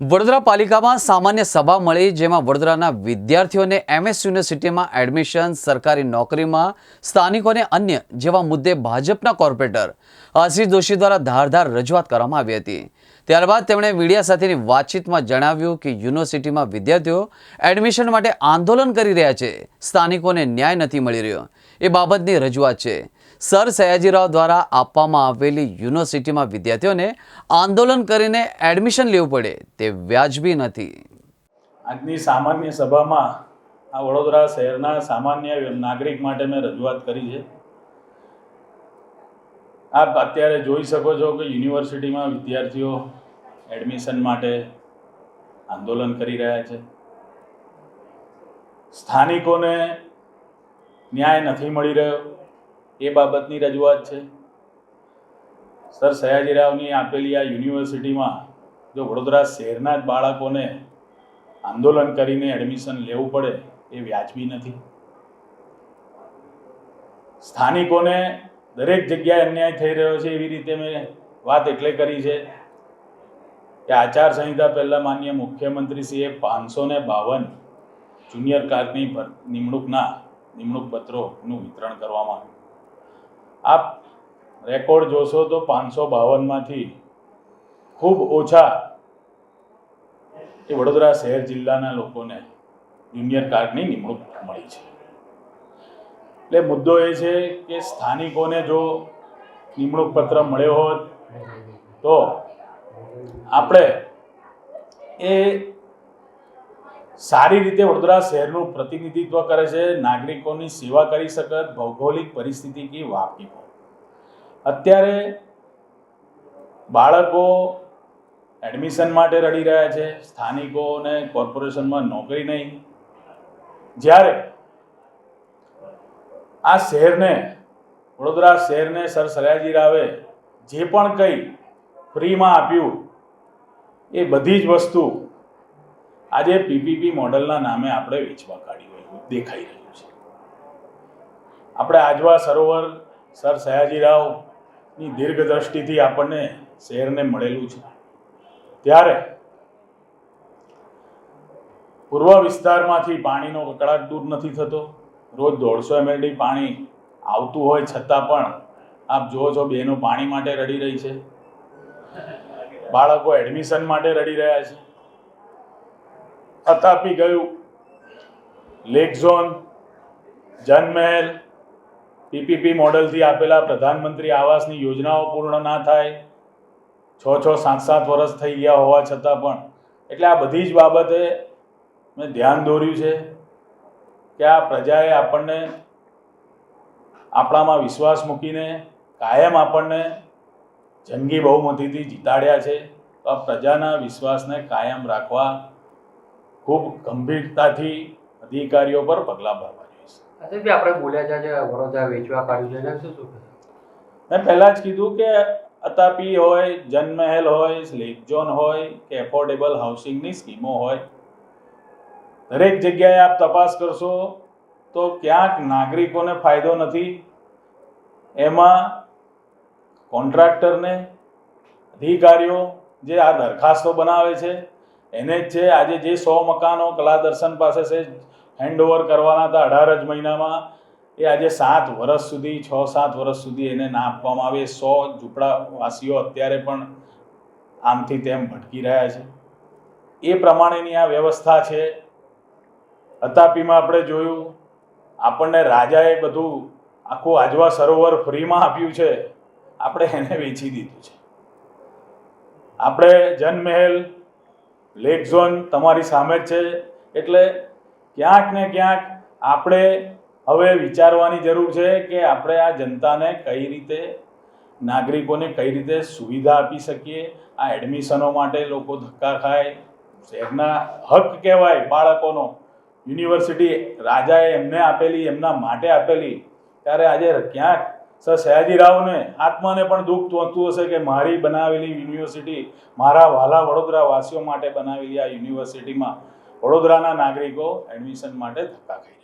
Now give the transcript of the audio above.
વડોદરા પાલિકામાં સામાન્ય સભા મળી, જેમાં વડોદરાના વિદ્યાર્થીઓને એમએસ યુનિવર્સિટીમાં એડમિશન, સરકારી નોકરીમાં, સ્થાનિકોને અન્ય જેવા મુદ્દે ભાજપના કોર્પોરેટર આશીષ જોશી દ્વારા ધારધાર રજૂઆત કરવામાં આવી હતી. ત્યારબાદ તેમણે મીડિયા સાથેની વાતચીતમાં જણાવ્યું કે યુનિવર્સિટીમાં વિદ્યાર્થીઓ એડમિશન માટે આંદોલન કરી રહ્યા છે. સ્થાનિકોને ન્યાય નથી મળી રહ્યો. એ બાબતની રજૂઆત છે. સર સયાજીરાવ દ્વારા આપવામાં આવેલી યુનિવર્સિટીમાં વિદ્યાર્થીઓને આંદોલન કરીને એડમિશન લેવું પડે તે વ્યાજબી નથી. આજની સામાન્ય સભામાં આ વડોદરા શહેરના સામાન્ય નાગરિક માટે મેં રજૂઆત કરી છે. આપ અત્યારે જોઈ શકો છો કે યુનિવર્સિટીમાં વિદ્યાર્થીઓ એડમિશન માટે આંદોલન કરી રહ્યા છે. સ્થાનિકોને ન્યાય નથી મળી રહ્યો. એ બાબતની રજૂઆત છે. સર સયાજીરાવની આપેલી આ યુનિવર્સિટીમાં જો વડોદરા શહેરના જ બાળકોને આંદોલન કરીને એડમિશન લેવું પડે એ વ્યાજબી નથી. સ્થાનિકોને દરેક જગ્યાએ અન્યાય થઈ રહ્યો છે એવી રીતે મેં વાત એટલે કરી છે કે આચાર સંહિતા પહેલાં માન્ય મુખ્યમંત્રીશ્રીએ પાંચસો ને બાવન જુનિયર કાર્ડની નિમણૂકના નિમણૂક પત્રોનું વિતરણ કરવામાં આવ્યું. આપ રેકોર્ડ જોશો તો પાંચસો બાવનમાંથી ખૂબ ઓછા એ વડોદરા શહેર જિલ્લાના લોકોને જુનિયર કાર્ડની નિમણૂક મળી છે. એટલે મુદ્દો એ છે કે સ્થાનિકોને જો નિમણૂક પત્ર મળ્યો હોત તો આપણે એ સારી રીતે વડોદરા શહેરનું પ્રતિનિધિત્વ કરે છે, નાગરિકોની સેવા કરી શકત ભૌગોલિક પરિસ્થિતિ વાકેફ અત્યારે બાળકો એડમિશન માટે રડી રહ્યા છે સ્થાનિકોને કોર્પોરેશનમાં નોકરી નહીં. જ્યારે આ શહેરને, વડોદરા શહેરને સર સયાજી રાવે જે પણ કંઈ ફ્રીમાં આપ્યું, એ બધી જ વસ્તુ આજે પીપીપી મોડલના નામે આપણે વેચવા કાઢી રહ્યું, દેખાઈ રહ્યું છે. આપણે આજવા સરોવર સર સયાજી રાવની દીર્ઘ દ્રષ્ટિથી આપણને શહેરને મળેલું છે. ત્યારે પૂર્વ વિસ્તારમાંથી પાણીનો કકડાટ દૂર નથી થતો. રોજ દોઢસો એમએલડી પાણી આવતું હોય છતાં પણ આપ જુઓ છો બહેનો પાણી માટે રડી રહી છે. બાળકો એડમિશન માટે રડી રહ્યા છે. અતાપી ગયું. લેક ઝોન, જનમહેલ, પીપીપી મોડલથી આપેલા પ્રધાનમંત્રી આવાસની યોજનાઓ પૂર્ણ ના થાય. છ છ, સાત સાત વર્ષ થઈ ગયા હોવા છતાં પણ. એટલે આ બધી જ બાબતે મેં ધ્યાન દોર્યું છે કે આ પ્રજાએ આપણને આપણામાં વિશ્વાસ મૂકીને કાયમ આપણને જંગી બહુમતીથી જીતાડ્યા છે. તો આ પ્રજાના વિશ્વાસને કાયમ રાખવા ખૂબ ગંભીરતાથી અધિકારીઓ પર પગલાં ભરવા આજે આપણે બોલ્યા છે વડોદરા વેચવા કાઢ્યું છે શું શું મેં પહેલાં જ કીધું કે અતાપી હોય જનમહેલ હોય સ્લીપ ઝોન હોય કે એફોર્ડેબલ હાઉસિંગની સ્કીમો હોય દરેક જગ્યાએ આપ તપાસ કરશો તો ક્યાંક નાગરિકોને ફાયદો નથી. એમાં કોન્ટ્રાક્ટરને અધિકારીઓ જે આ દરખાસ્તો બનાવે છે એને જ છે, આજે જે સો મકાનો કલા દર્શન પાસે છે હેન્ડઓવર કરવાના હતા અઢાર જ મહિનામાં, એ આજે સાત વર્ષ સુધી, છ, સાત વર્ષ સુધી એને ના આપવામાં આવે. સો ઝૂંપડાવાસીઓ અત્યારે પણ આમથી તેમ ભટકી રહ્યા છે. એ પ્રમાણેની આ વ્યવસ્થા છે. અતાપીમાં આપણે જોયું, આપણને રાજાએ બધું આખું આજવા સરોવર ફ્રીમાં આપ્યું છે. આપણે એને વેચી દીધું છે. આપણે જનમહેલ લેક ઝોન તમારી સામે જ છે. એટલે ક્યાંક ને ક્યાંક આપણે હવે વિચારવાની જરૂર છે કે આપણે આ જનતાને કઈ રીતે, નાગરિકોને કઈ રીતે સુવિધા આપી શકીએ? આ એડમિશનો માટે લોકો ધક્કા ખાય. શહેરના હક કહેવાય બાળકોનો. યુનિવર્સિટી રાજાએ એમને આપેલી, એમના માટે આપેલી. ત્યારે આજે ક્યાંક સર સયાજીરાવને આત્માને પણ દુઃખ પહોંચતું હશે કે મારી બનાવેલી યુનિવર્સિટી મારા વાલા વડોદરા વાસીઓ માટે બનાવેલી આ યુનિવર્સિટીમાં વડોદરાના નાગરિકો એડમિશન માટે ધક્કા ખાઈ